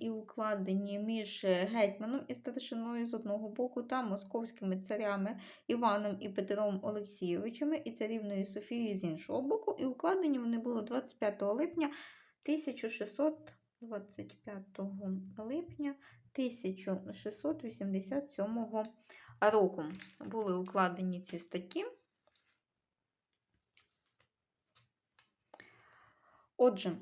і укладені між гетьманом і старшиною з одного боку та московськими царями Іваном і Петром Олексійовичами і царівною Софією з іншого боку, і укладені вони були 25 липня 1625 липня 1687 року. Були укладені ці статті. Отже, е,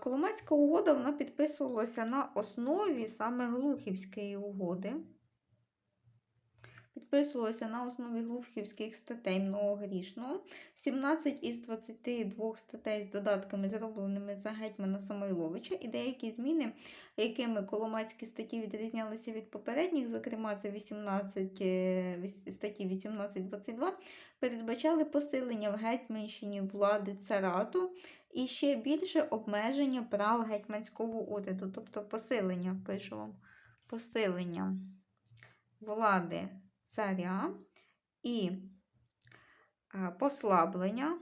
Коломацька угода вона підписувалася на основі саме Глухівської угоди. Підписувалася на основі глухівських статей многогрішного. 17 із 22 статей з додатками, зробленими за гетьмана Самойловича, і деякі зміни, якими коломацькі статті відрізнялися від попередніх, зокрема, це 18, е, статті 18-22, передбачали посилення в гетьманщині влади царату і ще більше обмеження прав гетьманського уряду, тобто посилення, пишу вам, посилення влади царя і е, послаблення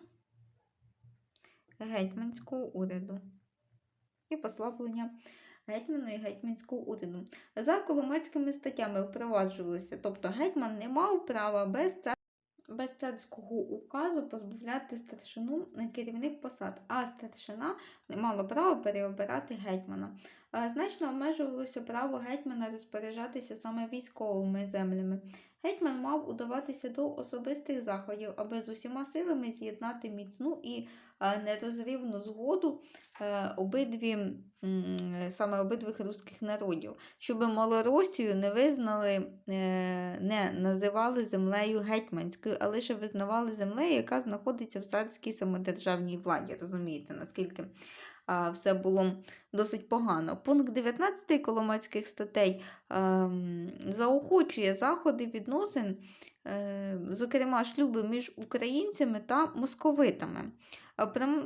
гетьманського уряду. І послаблення гетьману і гетьманського уряду. За коломацькими статтями впроваджувалося, тобто гетьман не мав права без цар... без царського указу позбавляти старшину керівних посад, а старшина не мала права переобирати гетьмана. Е, Значно обмежувалося право гетьмана розпоряджатися саме військовими землями. Гетьман мав удаватися до особистих заходів, аби з усіма силами з'єднати міцну і е, нерозривну згоду е, обидві, саме обидвих руських народів, щоб Малоросію не визнали, е, не називали землею гетьманською, а лише визнавали землею, яка знаходиться в царській самодержавній владі. Розумієте, наскільки все було досить погано. Пункт 19 коломацьких статей ем, заохочує заходи відносин, е, зокрема шлюби між українцями та московитами.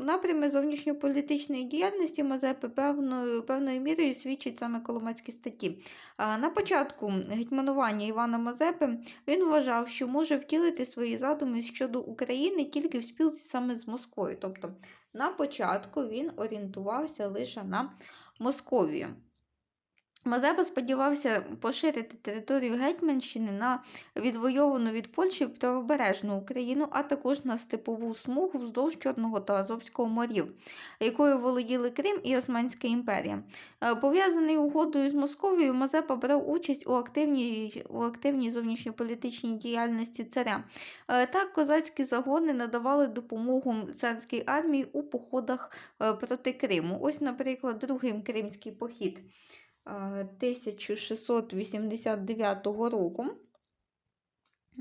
Напрямі зовнішньополітичної діяльності Мазепи певною, певною мірою свідчить саме коломацькі статті. На початку гетьманування Івана Мазепи він вважав, що може втілити свої задуми щодо України тільки в спілці саме з Москвою. Тобто на початку він орієнтувався лише на Московію. Мазепа сподівався поширити територію Гетьманщини на відвойовану від Польщі правобережну Україну, а також на степову смугу вздовж Чорного та Азовського морів, якою володіли Крим і Османська імперія. Е, Пов'язаний угодою з Московією, Мазепа брав участь у активній, у активній зовнішньополітичній діяльності царя. Е, Так, козацькі загони надавали допомогу царській армії у походах е, проти Криму. Ось, наприклад, другий кримський похід. Е, 1689 року.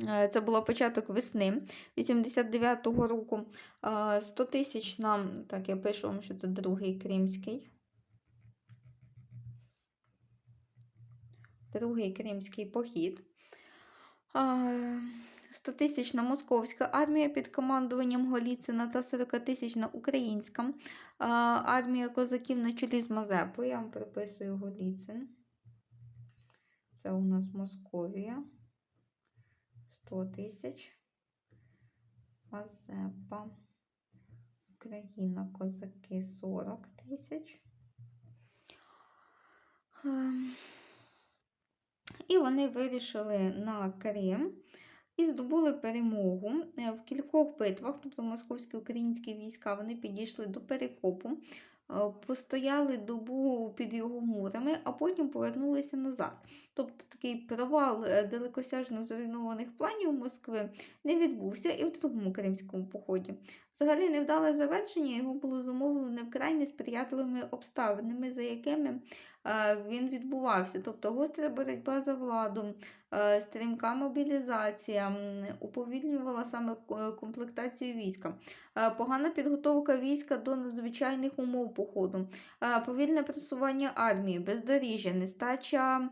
Е, Це було початок весни 89-го року. Е, 100 тисяч нам, так я пишу вам, що це другий кримський. Другий кримський похід. Е, 100-тисячна московська армія під командуванням Голіцина та 40-тисячна українська армія козаків на чолі з Мазепою. Я вам приписую Голіцин. Це у нас Московія. 100 тисяч. Мазепа. Україна, козаки 40 тисяч. Ем, І вони вирішили на Крим і здобули перемогу Е, в кількох битвах, тобто московські українські війська, вони підійшли до Перекопу, е, постояли добу під його мурами, а потім повернулися назад. Тобто такий провал е, далекосяжно зруйнованих планів Москви не відбувся і в другому кримському поході. Взагалі невдале завершення його було зумовлене вкрай несприятливими обставинами, за якими е, він відбувався. Тобто гостра боротьба за владу, е, стрімка мобілізація, уповільнювала саме е, комплектацію війська, погана підготовка війська до надзвичайних умов походу, повільне просування армії, бездоріжжя, нестача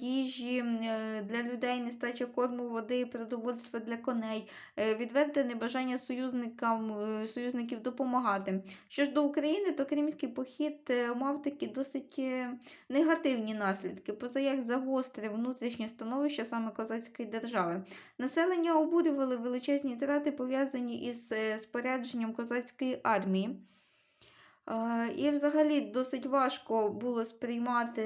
їжі е, для людей, нестача корму, води продовольства для коней, е, відверте небажання союзникам, е, союзників допомагати. Що ж до України, то кримський похід е, мав такі досить е, негативні наслідки, поза як загострив внутрішнє становище саме козацької держави. Населення обурювали величезні трати, пов'язані із е, спорядженням козацької армії. Е, І взагалі досить важко було сприймати.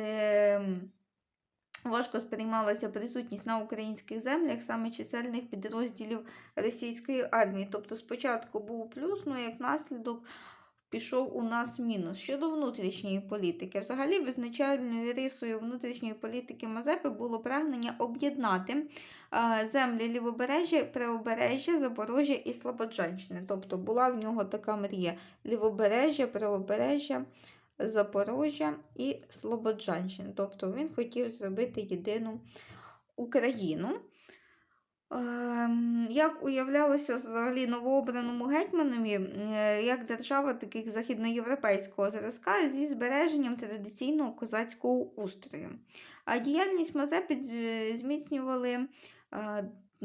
Важко сприймалася присутність на українських землях саме чисельних підрозділів російської армії. Тобто спочатку був плюс, ну як наслідок пішов у нас мінус. Щодо внутрішньої політики, взагалі визначальною рисою внутрішньої політики Мазепи було прагнення об'єднати е, землі лівобережжя, правобережжя, Запорожжя і Слободжанщини. Тобто була в нього така мрія: лівобережжя, правобережжя. Запорожжя і Слободжанщини. Тобто він хотів зробити єдину Україну. Ем, Як уявлялося взагалі новообраному гетьманові, е, як держава таких західноєвропейського зразка зі збереженням традиційного козацького устрою. А діяльність Мазепи зміцнювали е,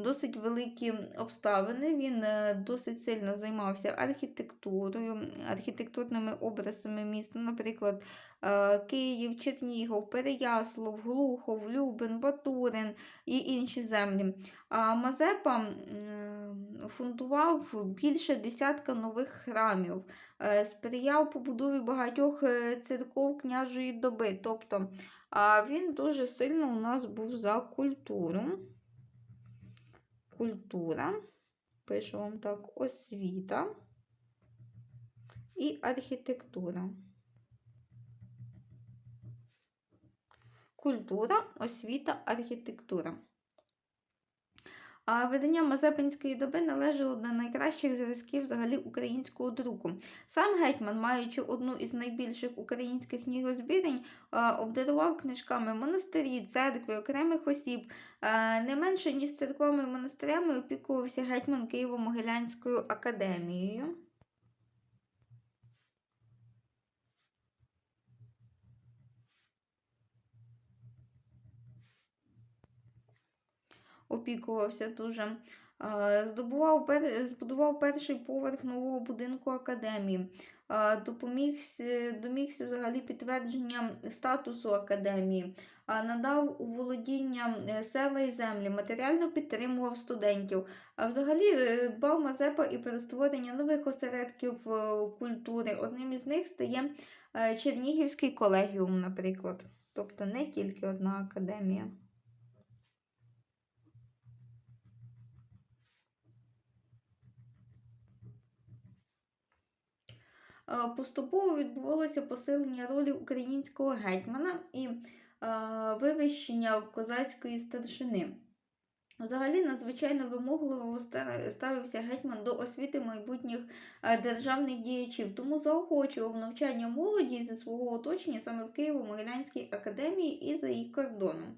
досить великі обставини. Він е, досить сильно займався архітектурою, архітектурними образами міст, ну, наприклад, е, Київ, Чернігов, Переяслав, Глухов, Любин, Батурин і інші землі. А Мазепа м, фундував більше десятка нових храмів, е, сприяв побудові багатьох е, церков княжої доби. Тобто він дуже сильно у нас був за культуру. Культура, пишу вам так, освіта і архітектура. Культура, освіта, архітектура. А видання Мазепинської доби належало до найкращих зразків взагалі українського друку. Сам гетьман, маючи одну із найбільших українських книгозбірень, е, обдарував книжками монастирі, церкви, окремих осіб. Е, Не менше, ніж церквами і монастирями опікувався гетьман Києво-Могилянською академією. Опікувався дуже. Здобував, збудував перший поверх нового будинку академії, допомігся, домігся взагалі підтвердження статусу академії, надав у володіння е, села і землі, матеріально підтримував студентів. А взагалі е, дбав Мазепа і про створення нових осередків е, культури. Одним із них стає Чернігівський колегіум, наприклад. Тобто не тільки одна академія. Поступово відбувалося посилення ролі українського гетьмана і е, вивищення козацької старшини. Взагалі надзвичайно вимогливо ставився гетьман до освіти майбутніх е, державних діячів, тому заохочував навчання молоді зі свого оточення саме в Києво-Могилянській академії і за їх кордоном.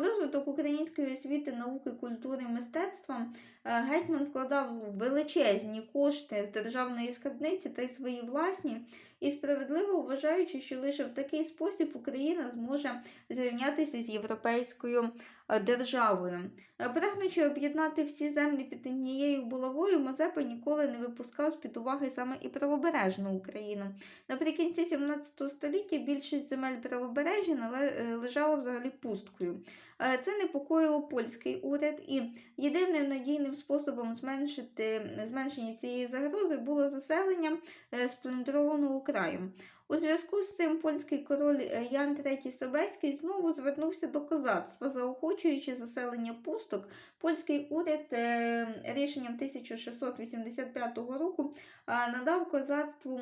Розвиток української освіти, науки, культури, мистецтва е, гетьман вкладав величезні кошти з державної скарбниці та й свої власні, і справедливо вважаючи, що лише в такий спосіб Україна зможе зрівнятися з європейською державою. Е, Прагнучи об'єднати всі землі під однією булавою, Мазепа ніколи не випускав з-під уваги саме і правобережну Україну. Наприкінці 17 століття більшість земель правобережжя е, лежала взагалі пусткою. Е, Це непокоїло польський уряд, і єдиним надійним способом зменшити зменшення цієї загрози було заселення е, сплюндрованого краю. У зв'язку з цим польський король е, Ян III Собеський знову звернувся до козацтва, заохочуючи заселення пусток. Польський уряд е, рішенням 1685 року е, надав козацтву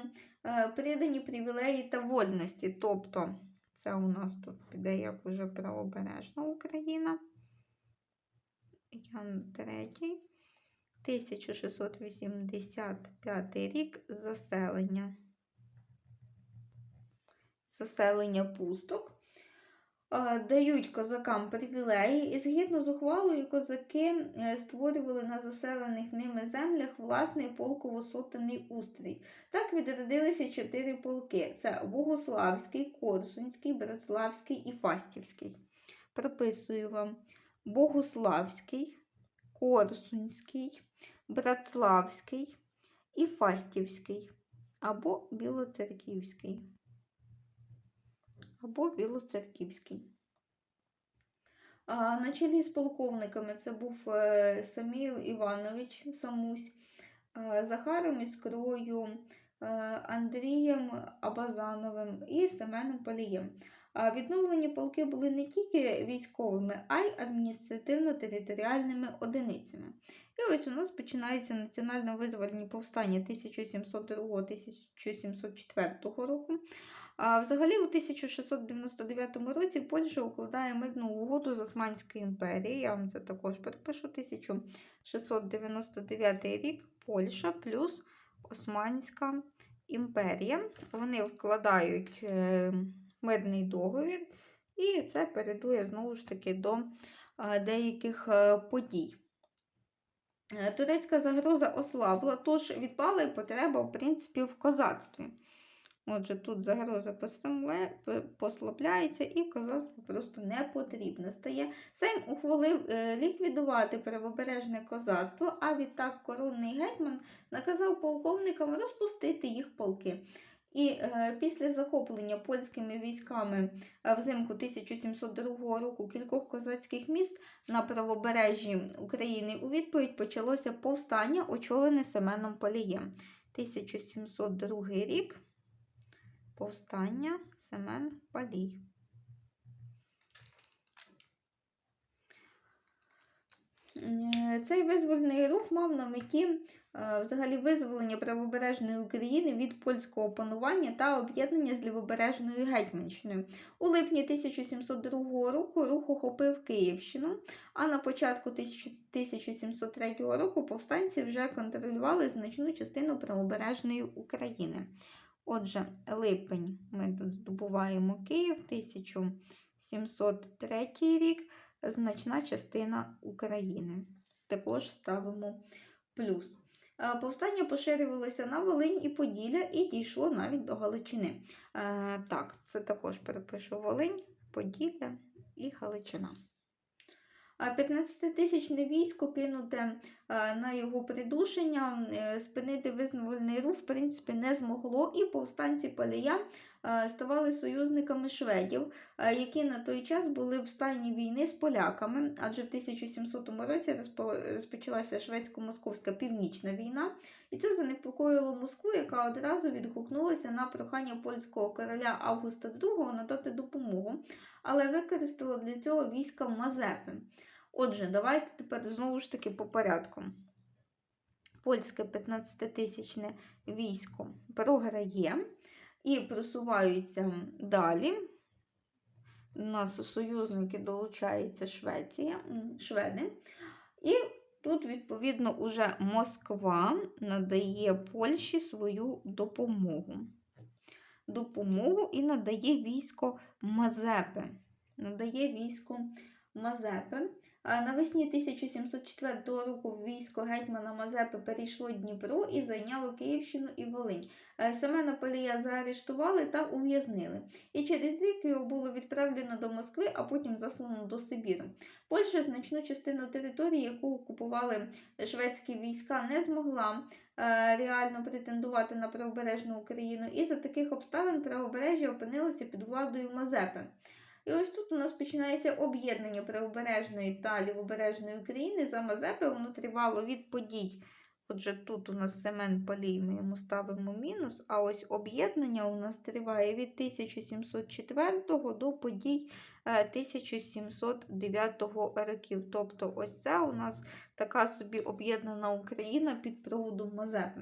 придані привілеї та вольності. Тобто, це у нас тут піде як уже правобережна Україна. Ян III. 1685 рік заселення. Заселення пусток. Е, Дають козакам привілеї, і згідно з ухвалою козаки е, створювали на заселених ними землях власний полково-сотенний устрій. Так відродилися чотири полки: це Богославський, Корсунський, Братславський і Фастівський. Прописую вам Богославський, Корсунський, Братславський і Фастівський або Білоцерківський. Або Білоцерківський. На чолі з полковниками це був е, Саміл Іванович Самусь, Захаром Іскрою, е, Андрієм Абазановим і Семеном Полієм. Відновлені полки були не тільки військовими, а й адміністративно-територіальними одиницями. І ось у нас починаються національно-визвольні повстання 1702-1704 року. Взагалі у 1699 році Польща укладає мирну угоду з Османською імперією. Я вам це також перепишу. 1699 рік Польща плюс Османська імперія. Вони вкладають е, мирний договір, і це передує знову ж таки до е, деяких е, подій. Турецька загроза ослабла, тож відпала і потреба, в принципі, в козацтві. Отже, тут загроза послабляється і козацтво просто не потрібно стає. Сейм ухвалив е, ліквідувати правобережне козацтво, а відтак коронний гетьман наказав полковникам розпустити їх полки. І е, після захоплення польськими військами е, взимку 1702 року кількох козацьких міст на правобережжі України у відповідь почалося повстання, очолене Семеном Полієм. 1702 рік. Повстання Семен Палій. Е, Цей визвольний рух мав на меті е, взагалі визволення правобережної України від польського панування та об'єднання з лівобережною Гетьманщиною. У липні 1702 року рух охопив Київщину, а на початку 1703 року повстанці вже контролювали значну частину правобережної України. Отже, липень ми тут здобуваємо Київ, 1703 рік, значна частина України. Також ставимо плюс. Е, Повстання поширювалося на Волинь і Поділля і дійшло навіть до Галичини. Е, Так, це також перепишу Волинь, Поділля і Галичина. 15-тисячне військо кинуте е, на його придушення, е, спинити визвольний рух, в принципі, не змогло, і повстанці Палія е, ставали союзниками шведів, е, які на той час були в стані війни з поляками, адже в 1700 році розпо- розпочалася шведсько-московська північна війна, і це занепокоїло Москву, яка одразу відгукнулася на прохання польського короля Августа II надати допомогу, але використала для цього війська Мазепи. Отже, давайте тепер знову ж таки по порядку. Польське 15-тисячне військо програє і просуваються далі. У нас союзники долучається Швеція, шведи. І тут, відповідно, уже Москва надає Польщі свою допомогу. Допомогу і надає військо Мазепи. Надає військо Мазепи. А Навесні 1704 року військо гетьмана Мазепи перейшло Дніпро і зайняло Київщину і Волинь. Е, Семена Палія заарештували та ув'язнили. І через рік його було відправлено до Москви, а потім заслано до Сибіру. Польща значну частину території, яку окупували шведські війська, не змогла е, реально претендувати на правобережну Україну, і за таких обставин правобережжя опинилося під владою Мазепи. І ось тут у нас починається об'єднання правобережної та лівобережної України за Мазепи. Воно тривало від подій. Отже, тут у нас Семен Палій, ми йому ставимо мінус, а ось об'єднання у нас триває від 1704 до подій е, 1709 років. Тобто, ось це у нас така собі об'єднана Україна під проводом Мазепи.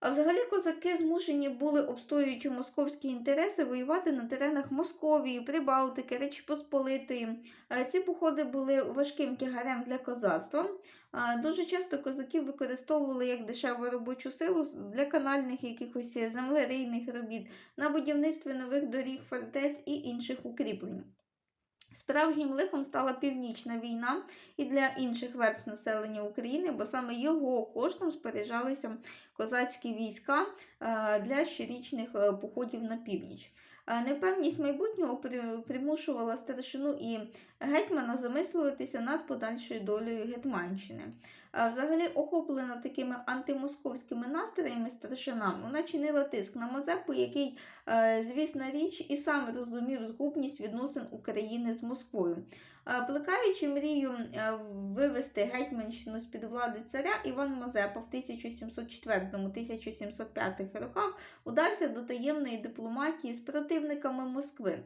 А взагалі козаки змушені були, обстоюючи московські інтереси, воювати на теренах Московії, Прибалтики, Речі Посполитої. Е, Ці походи були важким тягарем для козацтва. Дуже часто козаків використовували як дешеву робочу силу для канальних якихось землерийних робіт, на будівництві нових доріг, фортець і інших укріплень. Справжнім лихом стала північна війна і для інших верств населення України, бо саме його коштом споряджалися козацькі війська е, для щорічних е, походів на північ. Е, Непевність майбутнього примушувала старшину і гетьмана замислюватися над подальшою долею Гетманщини. Взагалі охоплена такими антимосковськими настроями старшина, вона чинила тиск на Мазепу, який, е, звісна річ, і сам розумів згубність відносин України з Москвою. Е, Плекаючи мрію е, вивести Гетьманщину з-під влади царя, Іван Мазепа в 1704-1705 роках удався до таємної дипломатії з противниками Москви.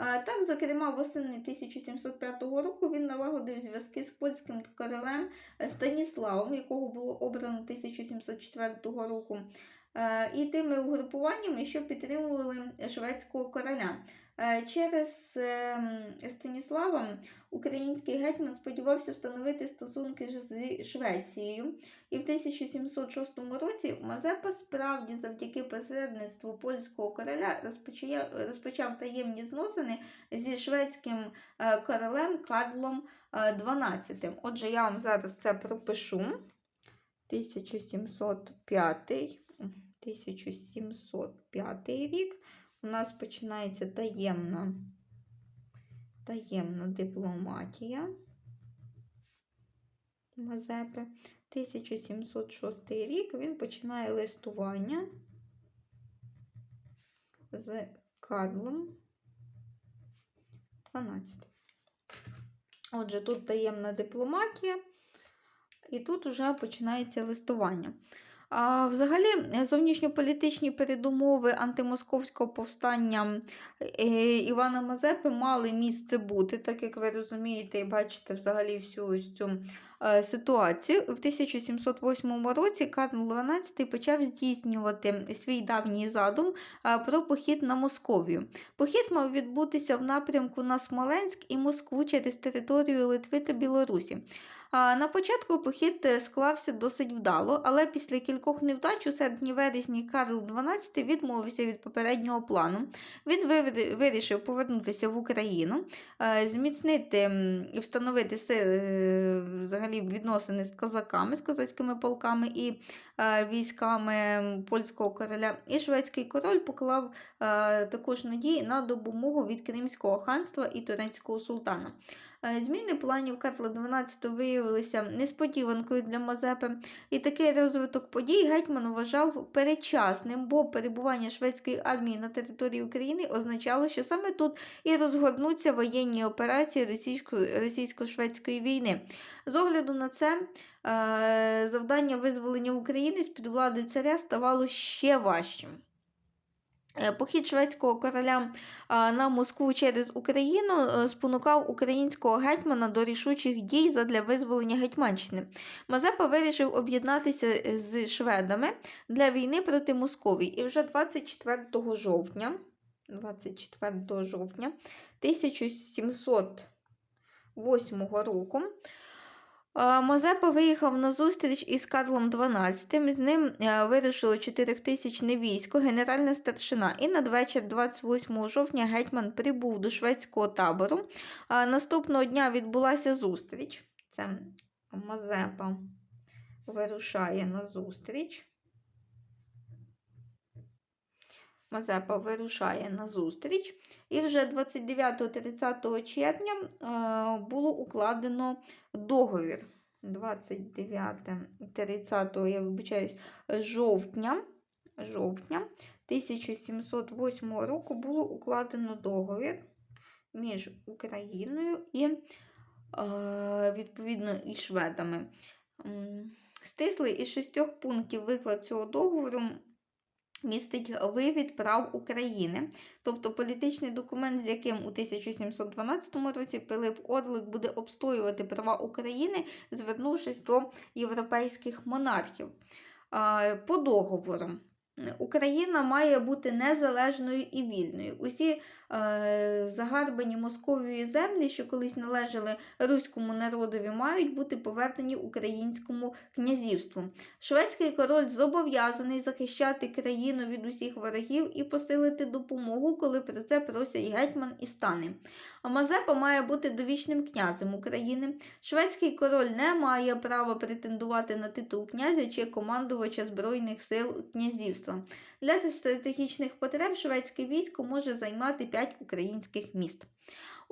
Так, зокрема, восени 1705 року він налагодив зв'язки з польським королем Станіславом, якого було обрано 1704 року, і тими угрупуваннями, що підтримували шведського короля. Через ем, Станіслава український гетьман сподівався встановити стосунки з Швецією. І в 1706 році Мазепа справді завдяки посередництву польського короля розпочав, таємні зносини зі шведським е, королем Карлом е, XII. Отже, я вам зараз це пропишу. 1705, 1705 рік у нас починається таємна, таємна дипломатія Мазепи. 1706 рік він починає листування з Карлом 12. Отже, тут таємна дипломатія, і тут вже починається листування. Взагалі, е, зовнішньополітичні передумови антимосковського повстання е, Івана Мазепи мали місце бути, так як ви розумієте і бачите взагалі всю ось цю ситуацію. В 1708 році Карл XII почав здійснювати свій давній задум е, про похід на Московію. Похід мав відбутися в напрямку на Смоленськ і Москву через територію Литви та Білорусі. На початку похід е, склався досить вдало, але після кількох невдач у серпні-вересні Карл XII відмовився від попереднього плану. Він вирішив повернутися в Україну, е, зміцнити і встановити сили, е, взагалі відносини з козаками, з козацькими полками і е, військами польського короля. І шведський король поклав е, також надії на допомогу від Кримського ханства і турецького султана. Е, Зміни планів Карла XII виявилися несподіванкою для Мазепи, і такий розвиток подій гетьман вважав передчасним, бо перебування шведської армії на території України означало, що саме тут і розгорнуться воєнні операції російсько- російсько-шведської війни. З огляду на це, е, завдання визволення України з-під влади царя ставало ще важчим. Е, Похід шведського короля на Москву через Україну е, спонукав українського гетьмана до рішучих дій задля визволення Гетьманщини. Мазепа вирішив об'єднатися е, з шведами для війни проти Московії. І вже 24 жовтня, 24 жовтня 1708 року а, Мазепа виїхав на зустріч із Карлом XII, з ним вирушило вирушило 4000 військо, генеральна старшина. І надвечір 28 жовтня гетьман прибув до шведського табору. Наступного дня відбулася зустріч. Це Мазепа вирушає на зустріч. Мазепа вирушає на зустріч. І вже 29-30 червня е, було укладено договір. 29-30, я вибачаюсь, жовтня, жовтня 1708 року було укладено договір між Україною і, е, відповідно, і шведами. Стислий із шістьох пунктів виклад цього договору містить вивід прав України, тобто політичний документ, з яким у 1712 році Пилип Орлик буде обстоювати права України, звернувшись до європейських монархів. По договору. Україна має бути незалежною і вільною. Усі е, загарбані Московією землі, що колись належали руському народові, мають бути повернені українському князівству. Шведський король зобов'язаний захищати країну від усіх ворогів і посилити допомогу, коли про це просять гетьман і стани. А Мазепа має бути довічним князем України. Шведський король не має права претендувати на титул князя чи командувача Збройних сил князівства. Для стратегічних потреб шведське військо може займати 5 українських міст.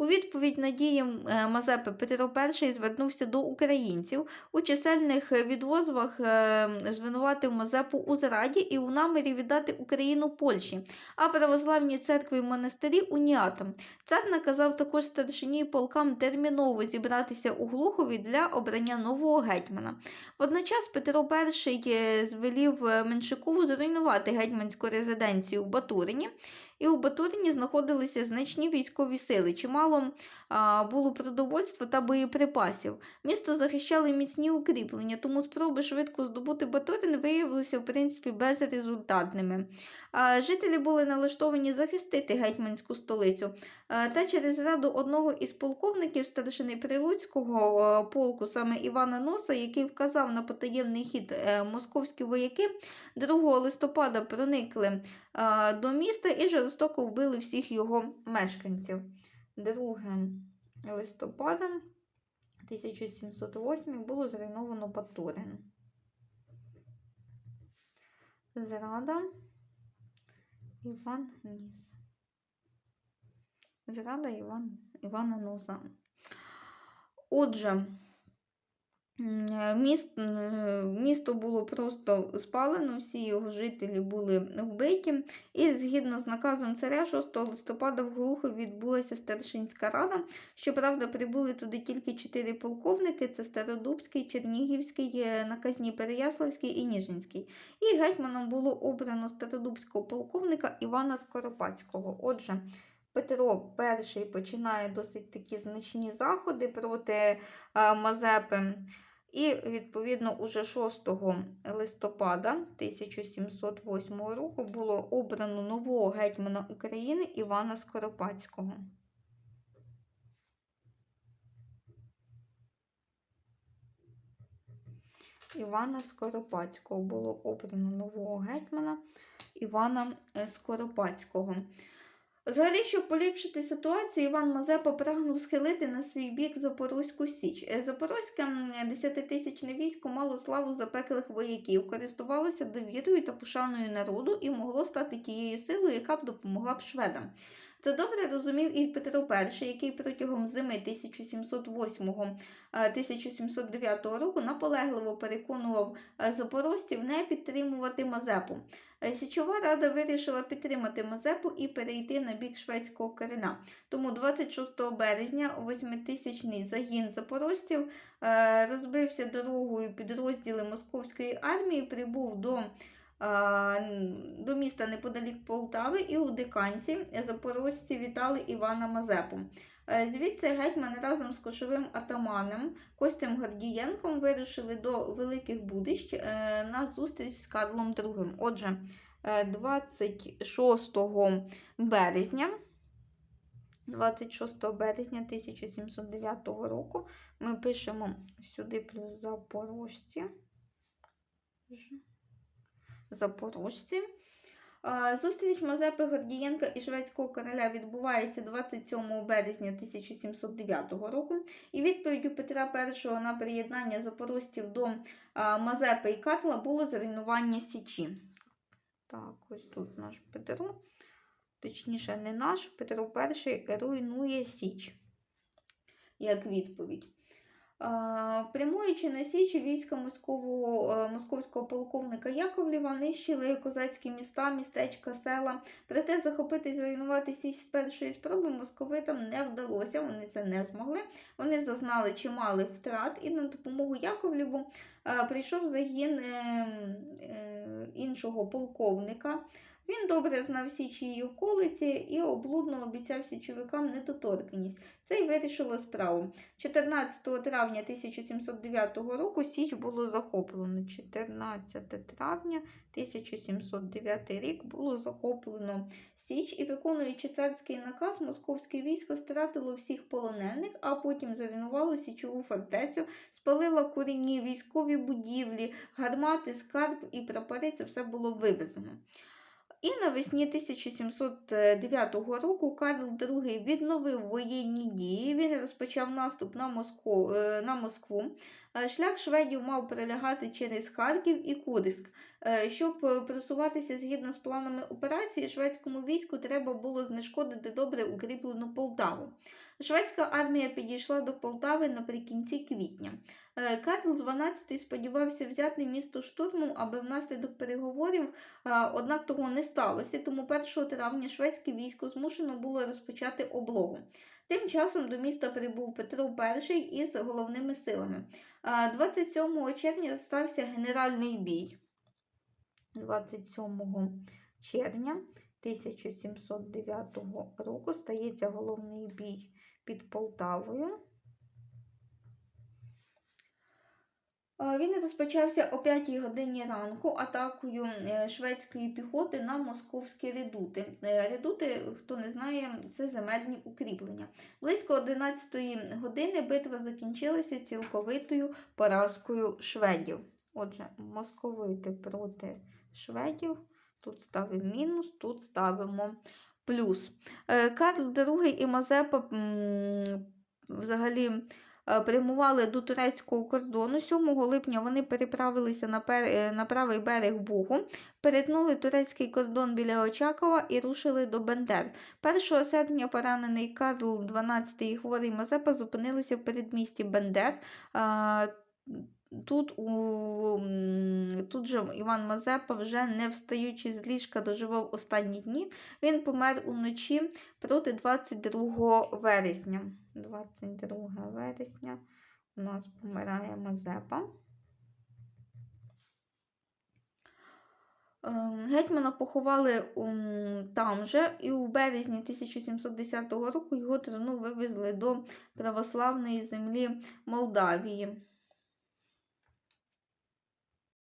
У відповідь на е, Мазепи Петро І звернувся до українців. У чисельних відозвах е, звинуватив Мазепу у зраді і у намірі віддати Україну Польщі, а православні церкви і монастирі уніатам. Цар наказав також старшині полкам терміново зібратися у Глухові для обрання нового гетьмана. Водночас Петро І е, звелів Меншикову зруйнувати гетьманську резиденцію в Батурині. І у Батурині знаходилися значні військові сили. Чимало а, було продовольства та боєприпасів. Місто захищали міцні укріплення, тому спроби швидко здобути Батурин виявилися в принципі безрезультатними. А, жителі були налаштовані захистити гетьманську столицю. А, та через раду одного із полковників старшини Прилуцького а, полку, саме Івана Носа, який вказав на потаємний хід е, московські вояки, 2 листопада проникли а, до міста і жорстоко вбили всіх його мешканців. 2 листопада 1708 було зруйновано Батурин. Зрада Іван Ніс. Зрада Іван, Івана Носа. Отже, е, міст, е, місто було просто спалено, всі його жителі були вбиті. І згідно з наказом царя 6 листопада в Глухові відбулася старшинська рада. Щоправда, прибули туди тільки чотири полковники: це Стародубський, Чернігівський, е, наказні Переяславський і Ніжинський. І гетьманом було обрано стародубського полковника Івана Скоропадського. Отже, Петро І починає досить такі значні заходи проти е, Мазепи. І, відповідно, уже 6 листопада 1708 року було обрано нового гетьмана України Івана Скоропадського. Івана Скоропадського було обрано нового гетьмана Івана е, Скоропадського. Взагалі, щоб поліпшити ситуацію, Іван Мазепа прагнув схилити на свій бік Запорозьку Січ. Е, Запорозьке десятитисячне військо мало славу запеклих вояків, користувалося довірою та пошаною народу і могло стати тією силою, яка б допомогла б шведам. Це добре розумів і Петро І, який протягом зими 1708-1709 року наполегливо переконував е, запорожців не підтримувати Мазепу. Е, Січова рада вирішила підтримати Мазепу і перейти на бік шведського корена. Тому 26 березня восьмитисячний загін запорожців е, розбився дорогою підрозділи Московської армії, прибув до, е, до міста неподалік Полтави і у Диканці запорожці вітали Івана Мазепу. Е, Звідси гетьман разом з кошовим атаманом Костем Гордієнком вирушили до Великих Будищ е, на зустріч з Карлом II. Отже, е, 26 березня 26 березня 1709 року ми пишемо сюди плюс запорожці. Запорожці. Е, Зустріч Мазепи Гордієнка і шведського короля відбувається 27 березня 1709 року. І відповіддю Петра І на приєднання запорожців до е, Мазепи і Карла було зруйнування Січі. Так, ось тут наш Петро. Точніше, не наш, Петро І руйнує Січ. Як відповідь. Прямуючи на Січі війська москового, е, московського полковника Яковлєва нищили козацькі міста, містечка, села. Проте захопити і зруйнувати Січ з першої спроби московитам не вдалося, вони це не змогли. Вони зазнали чималих втрат і на допомогу Яковлєву е, прийшов загін е, іншого полковника. Він добре знав Січі її околиці і облудно обіцяв січовикам недоторканність. Це й вирішило справу. 14 травня 1709 року Січ було захоплено. 14 травня 1709 рік було захоплено Січ і, виконуючи царський наказ, московське військо стратило всіх полонених, а потім зруйнувало січову фортецю, спалило курінні, військові будівлі, гармати, скарб і прапори. Це все було вивезено. І навесні 1709 року Карл II відновив воєнні дії. Він розпочав наступ на Москву. е, На Москву. Е, Шлях шведів мав пролягати через Харків і Курськ. Е, Щоб е, просуватися згідно з планами операції, шведському війську треба було знешкодити добре укріплену Полтаву. Шведська армія підійшла до Полтави наприкінці квітня. Е, Карл XII сподівався взяти місто штурмом, аби внаслідок переговорів, однак того не сталося, тому 1 травня шведське військо змушено було розпочати облогу. Тим часом до міста прибув Петро І із головними силами. 27 червня стався генеральний бій. 27 червня 1709 року стається головний бій під Полтавою. Він розпочався о 5 годині ранку атакою е, шведської піхоти на московські редути. Е, Редути, хто не знає, це земельні укріплення. Близько 11 години битва закінчилася цілковитою поразкою шведів. Отже, московити проти шведів. Тут ставимо мінус, тут ставимо плюс. Е, Карл II і Мазепа взагалі е, прямували до турецького кордону. 7 липня вони переправилися на, пер... е, на правий берег Бугу, перетнули турецький кордон біля Очакова і рушили до Бендер. 1 серпня поранений Карл XII і хворий Мазепа зупинилися в передмісті Бендер. Тут, у, тут же Іван Мазепа, вже не встаючи з ліжка, доживав останні дні. Він помер уночі проти 22 вересня. 22 вересня у нас помирає Мазепа. Ем, Гетьмана поховали там же, і у березні 1710 року його труну вивезли до православної землі Молдавії.